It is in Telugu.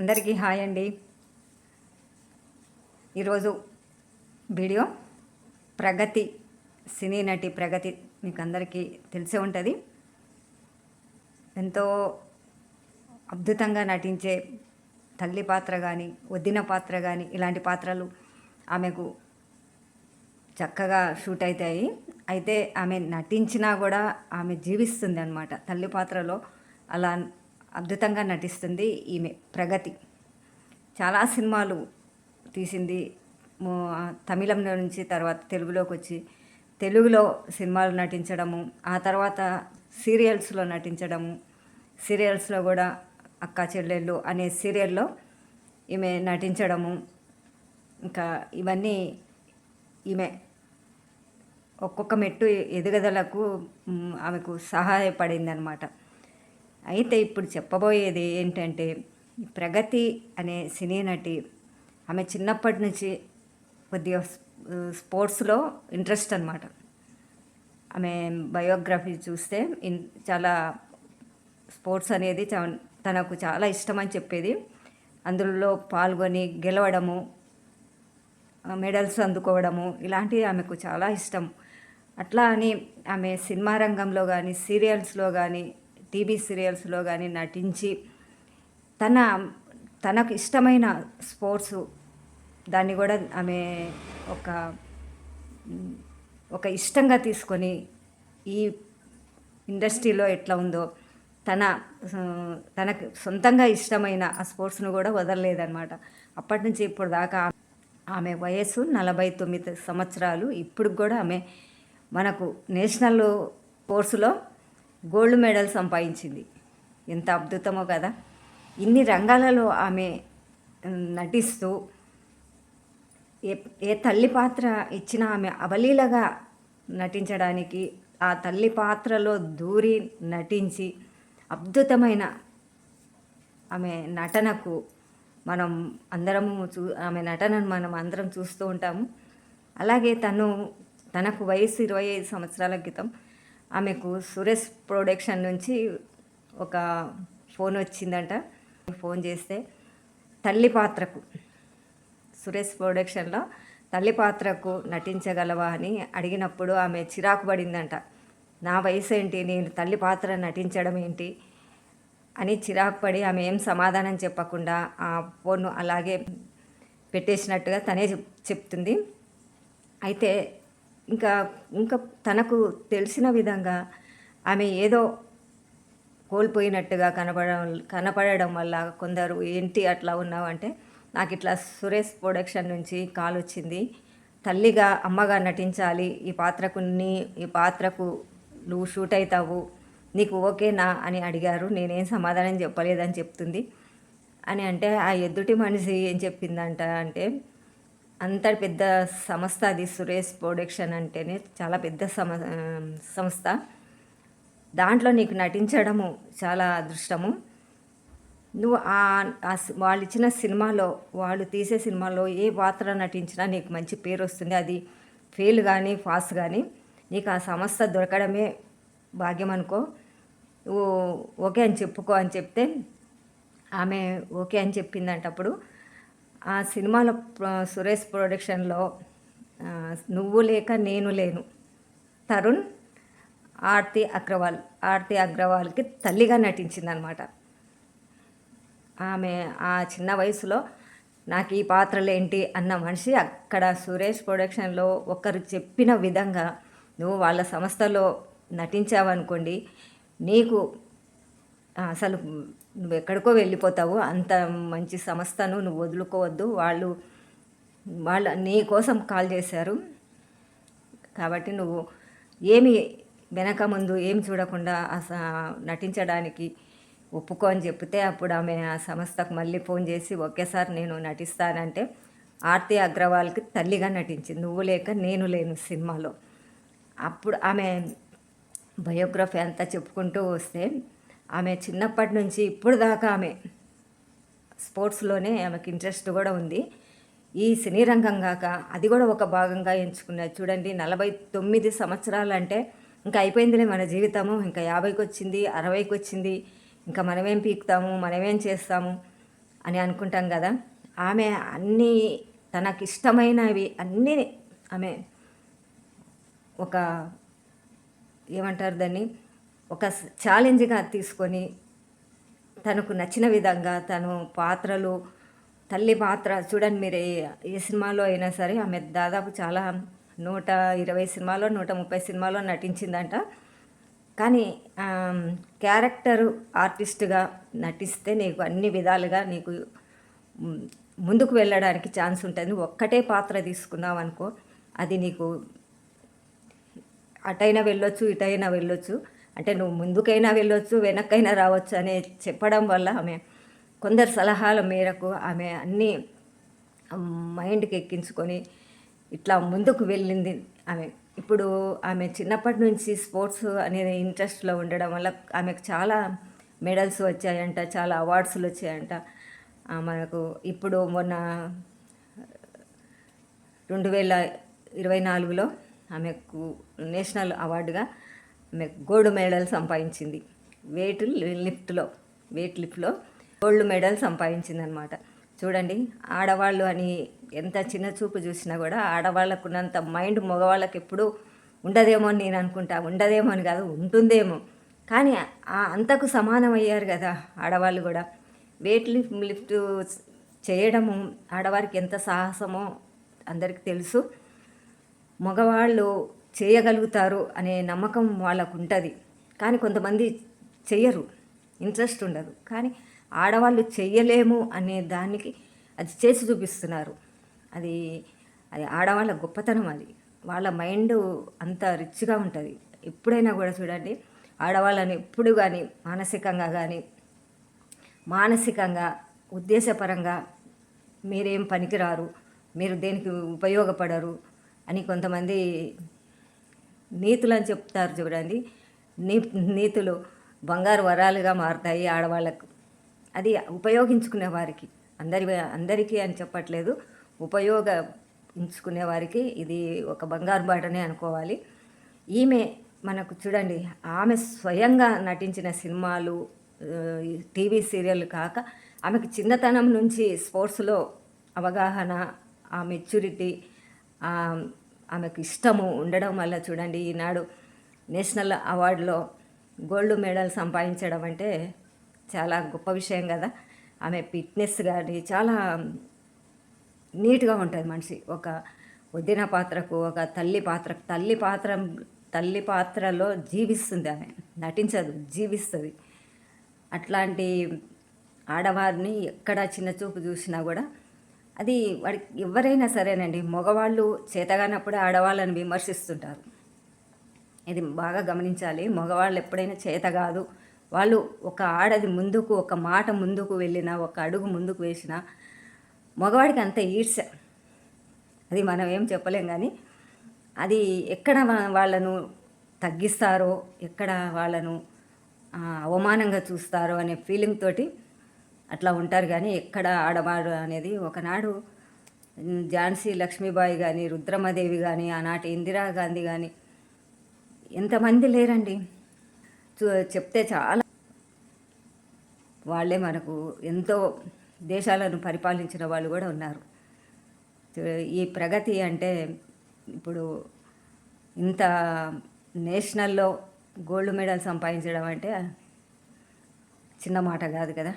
అందరికీ హాయ్ అండి. ఈరోజు వీడియో ప్రగతి సినీ నటి ప్రగతి మీకు అందరికీ తెలిసే ఉంటుంది. ఎంతో అద్భుతంగా నటించే తల్లి పాత్ర కానీ వదిన పాత్ర కానీ ఇలాంటి పాత్రలు ఆమెకు చక్కగా షూట్ అవుతాయి అయితే ఆమె నటించినా కూడా ఆమె జీవిస్తుంది అనమాట తల్లి పాత్రలో. అలా అద్భుతంగా నటిస్తుంది ఈమె ప్రగతి. చాలా సినిమాలు తీసింది. తమిళంలో నుంచి తర్వాత తెలుగులోకి వచ్చి తెలుగులో సినిమాలు నటించడము ఆ తర్వాత సీరియల్స్లో నటించడము సీరియల్స్లో కూడా అక్క చెల్లెళ్ళు అనే సీరియల్లో ఈమె నటించడము ఇంకా ఇవన్నీ ఈమె ఒక్కొక్క మెట్టు ఎదుగుదలకు ఆమెకు సహాయపడింది అనమాట అయితే ఇప్పుడు చెప్పబోయేది ఏంటంటే ప్రగతి అనే సినీ నటి ఆమె చిన్నప్పటి నుంచి కొద్దిగా స్పోర్ట్స్లో ఇంట్రెస్ట్ అనమాట ఆమె బయోగ్రఫీ చూస్తే ఇన్ చాలా స్పోర్ట్స్ అనేది తనకు చాలా ఇష్టం అని చెప్పేది. అందులో పాల్గొని గెలవడము మెడల్స్ అందుకోవడము ఇలాంటివి ఆమెకు చాలా ఇష్టం. అట్లా అని ఆమె సినిమా రంగంలో కానీ సీరియల్స్లో కానీ టీవీ సీరియల్స్లో కానీ నటించి తన తనకు ఇష్టమైన స్పోర్ట్స్ దాన్ని కూడా ఆమె ఒక ఒక ఇష్టంగా తీసుకొని ఈ ఇండస్ట్రీలో ఎట్లా ఉందో తన తనకు సొంతంగా ఇష్టమైన ఆ స్పోర్ట్స్ను కూడా వదలలేదన్నమాట. అప్పటి నుంచి ఇప్పుడు దాకా ఆమె వయస్సు నలభై తొమ్మిది సంవత్సరాలు. ఇప్పుడు కూడా ఆమె మనకు నేషనల్ స్పోర్ట్స్లో గోల్డ్ మెడల్ సంపాదించింది. ఎంత అద్భుతమో కదా. ఇన్ని రంగాలలో ఆమె నటిస్తూ ఏ ఏ తల్లి పాత్ర ఇచ్చినా ఆమె అవలీలగా నటించడానికి ఆ తల్లి పాత్రలో దూరి నటించి అద్భుతమైన ఆమె నటనకు మనం అందరము చూ ఆమె నటనను మనం అందరం చూస్తూ ఉంటాము. అలాగే తను తనకు వయసు ఇరవై ఐదు సంవత్సరాల క్రితం ఆమెకు సురేష్ ప్రొడక్షన్ నుంచి ఒక ఫోన్ వచ్చిందంట. ఫోన్ చేస్తే తల్లి పాత్రకు సురేష్ ప్రొడక్షన్లో తల్లి పాత్రకు నటించగలవా అని అడిగినప్పుడు ఆమె చిరాకు పడిందంట. నా వయసు ఏంటి నేను తల్లి పాత్ర నటించడం ఏంటి? అని చిరాకు పడి ఆమె ఏం సమాధానం చెప్పకుండా ఆ ఫోన్ అలాగే పెట్టేసినట్టుగా తనే చెప్ చెప్తుంది. అయితే ఇంకా ఇంకా తనకు తెలిసిన విధంగా ఆమె ఏదో కోల్పోయినట్టుగా కనపడడం కనపడడం వల్ల కొందరు ఏంటి అట్లా ఉన్నావు అంటే నాకు ఇట్లా సురేష్ ప్రొడక్షన్ నుంచి కాల్ వచ్చింది. తల్లిగా అమ్మగా నటించాలి. ఈ పాత్రకు నీ ఈ పాత్రకు నువ్వు షూట్ అవుతావు నీకు ఓకేనా అని అడిగారు. నేనేం సమాధానం చెప్పలేదని చెప్తుంది. అని అంటే ఆ ఎదుటి మనిషి ఏం చెప్పిందంట అంటే అంత పెద్ద సంస్థ అది సురేష్ ప్రొడక్షన్ అంటేనే చాలా పెద్ద సమ సంస్థ. దాంట్లో నీకు నటించడము చాలా అదృష్టము. నువ్వు ఆ వాళ్ళు ఇచ్చిన సినిమాలో వాళ్ళు తీసే సినిమాలో ఏ పాత్ర నటించినా నీకు మంచి పేరు వస్తుంది. అది ఫెయిల్ కానీ పాస్ కానీ నీకు ఆ సంస్థ దొరకడమే భాగ్యం అనుకో. నువ్వు ఓకే అని చెప్పుకో అని చెప్తే ఆమె ఓకే అని చెప్పిందంటప్పుడు ఆ సినిమాలో సురేష్ ప్రొడక్షన్లో నువ్వు లేక నేను లేను. తరుణ్ ఆర్తి అగ్రవాల్ ఆర్తి అగ్రవాల్కి తల్లిగా నటించిందనమాట ఆమె ఆ చిన్న వయసులో నాకు ఈ పాత్రలు ఏంటి అన్న మనిషి అక్కడ సురేష్ ప్రొడక్షన్లో ఒకరు చెప్పిన విధంగా నువ్వు వాళ్ళ సంస్థలో నటించావనుకోండి నీకు అసలు నువ్వు ఎక్కడికో వెళ్ళిపోతావు అంత మంచి సంస్థను నువ్వు వదులుకోవద్దు వాళ్ళు వాళ్ళ నీ కోసం కాల్ చేశారు. కాబట్టి నువ్వు ఏమి వెనక ముందు ఏం చూడకుండా నటించడానికి ఒప్పుకో అని చెప్తే అప్పుడు ఆమె ఆ సంస్థకు మళ్ళీ ఫోన్ చేసి ఒకేసారి నేను నటిస్తానంటే ఆర్తి అగ్రవాల్కి తల్లిగా నటించింది. నువ్వు లేక నేను లేను సినిమాలో. అప్పుడు ఆమె బయోగ్రఫీ అంతా చెప్పుకుంటూ వస్తే ఆమె చిన్నప్పటి నుంచి ఇప్పుడు దాకా ఆమె స్పోర్ట్స్లోనే ఆమెకి ఇంట్రెస్ట్ కూడా ఉంది. ఈ సినీ రంగం కాక అది కూడా ఒక భాగంగా ఎంచుకున్నది. చూడండి నలభై తొమ్మిది సంవత్సరాలు అంటే ఇంకా అయిపోయిందిలే మన జీవితము. ఇంకా యాభైకి వచ్చింది అరవైకి వచ్చింది. ఇంకా మనమేం పీకుతాము మనమేం చేస్తాము అని అనుకుంటాం కదా. ఆమె అన్నీ తనకి ఇష్టమైనవి అన్నీ ఆమె ఒక ఏమంటారు దాన్ని? ఒక ఛాలెంజ్గా తీసుకొని తనకు నచ్చిన విధంగా తను పాత్రలు తల్లి పాత్ర చూడండి మీరు ఏ- ఏ సినిమాలో అయినా సరే ఆమె దాదాపు చాలా నూట ఇరవై సినిమాలో నూట ముప్పై సినిమాలో నటించిందంట. కానీ క్యారెక్టరు క్యారెక్టర్ ఆర్టిస్ట్గా నటిస్తే నీకు అన్ని విధాలుగా నీకు ముందుకు వెళ్ళడానికి ఛాన్స్ ఉంటుంది. ఒక్కటే పాత్ర తీసుకున్నావు అనుకో అది నీకు అటైనా వెళ్ళొచ్చు ఇటైనా వెళ్ళొచ్చు. అంటే నువ్వు ముందుకైనా వెళ్ళొచ్చు వెనక్కైనా రావచ్చు అనే చెప్పడం వల్ల ఆమె కొందరు సలహాల మేరకు ఆమె అన్నీ మైండ్కి ఎక్కించుకొని ఇట్లా ముందుకు వెళ్ళింది ఆమె. ఇప్పుడు ఆమె చిన్నప్పటి నుంచి స్పోర్ట్స్ అనేది ఇంట్రెస్ట్లో ఉండడం వల్ల ఆమెకు చాలా మెడల్స్ వచ్చాయంట చాలా అవార్డ్స్లు వచ్చాయంట. మనకు ఇప్పుడు మొన్న రెండు వేల ఇరవై నాలుగులో ఆమెకు నేషనల్ అవార్డుగా గోల్డ్ మెడల్ సంపాదించింది. వెయిట్ లిఫ్ట్లో వెయిట్ లిఫ్ట్లో గోల్డ్ మెడల్ సంపాదించింది అనమాట చూడండి ఆడవాళ్ళు అని ఎంత చిన్న చూపు చూసినా కూడా ఆడవాళ్ళకు ఉన్నంత మైండ్ మగవాళ్ళకి ఎప్పుడూ ఉండదేమో అని నేను అనుకుంటా. ఉండదేమో అని కాదు ఉంటుందేమో. కానీ ఆ అంతకు సమానం అయ్యారు కదా ఆడవాళ్ళు కూడా. వెయిట్ లిఫ్ట్ లిఫ్ట్ చేయడము ఆడవారికి ఎంత సాహసమో అందరికీ తెలుసు. మగవాళ్ళు చేయగలుగుతారు అనే నమ్మకం వాళ్ళకు ఉంటుంది కానీ కొంతమంది చెయ్యరు. ఇంట్రెస్ట్ ఉండదు. కానీ ఆడవాళ్ళు చెయ్యలేము అనే దానికి అది చేసి చూపిస్తున్నారు. అది అది ఆడవాళ్ళ గొప్పతనం అది. వాళ్ళ మైండ్ అంత రిచ్గా ఉంటుంది. ఎప్పుడైనా కూడా చూడండి ఆడవాళ్ళని ఎప్పుడు కానీ మానసికంగా కానీ మానసికంగా ఉద్దేశపరంగా మీరేం పనికిరారు మీరు దేనికి ఉపయోగపడరు అని కొంతమంది నీతులు అని చెప్తారు చూడండి. నీ నీతులు బంగారు వరాలుగా మారుతాయి ఆడవాళ్ళకు. అది ఉపయోగించుకునే వారికి. అందరి అందరికీ అని చెప్పట్లేదు. ఉపయోగించుకునే వారికి ఇది ఒక బంగారు బాటనే అనుకోవాలి. ఈమె మనకు చూడండి ఆమె స్వయంగా నటించిన సినిమాలు టీవీ సీరియల్ కాక ఆమెకు చిన్నతనం నుంచి స్పోర్ట్స్లో అవగాహన ఆ మెచ్యూరిటీ ఆమెకు ఇష్టము ఉండడం వల్ల చూడండి ఈనాడు నేషనల్ అవార్డులో గోల్డ్ మెడల్ సంపాదించడం అంటే చాలా గొప్ప విషయం కదా. ఆమె ఫిట్నెస్ కానీ చాలా నీట్గా ఉంటుంది మనిషి. ఒక వదిన పాత్రకు ఒక తల్లి పాత్రకు తల్లి పాత్ర తల్లి పాత్రలో జీవిస్తుంది ఆమె. నటించదు జీవిస్తుంది. అట్లాంటి ఆడవారిని ఎక్కడ చిన్న చూపు చూసినా కూడా అది వాడికి ఎవరైనా సరేనండి. మగవాళ్ళు చేతగానప్పుడే ఆడవాళ్ళని విమర్శిస్తుంటారు. ఇది బాగా గమనించాలి. మగవాళ్ళు ఎప్పుడైనా చేత కాదు. వాళ్ళు ఒక ఆడది ముందుకు ఒక మాట ముందుకు వెళ్ళినా ఒక అడుగు ముందుకు వేసినా మగవాడికి అంత ఈర్ష అది మనం ఏం చెప్పలేం కానీ అది ఎక్కడ వాళ్ళను తగ్గిస్తారో ఎక్కడ వాళ్ళను అవమానంగా చూస్తారో అనే ఫీలింగ్ తోటి అట్లా ఉంటారు కానీ ఎక్కడ ఆడవాడు అనేది ఒకనాడు ఝాన్సీ లక్ష్మీబాయి కానీ రుద్రమదేవి కానీ ఆనాటి ఇందిరాగాంధీ కానీ ఎంతమంది లేరండి? చూ చెప్తే చాలా. వాళ్ళే మనకు ఎంతో దేశాలను పరిపాలించిన వాళ్ళు కూడా ఉన్నారు. ఈ ప్రగతి అంటే ఇప్పుడు ఇంత నేషనల్లో గోల్డ్ మెడల్ సంపాదించడం అంటే చిన్న మాట కాదు కదా?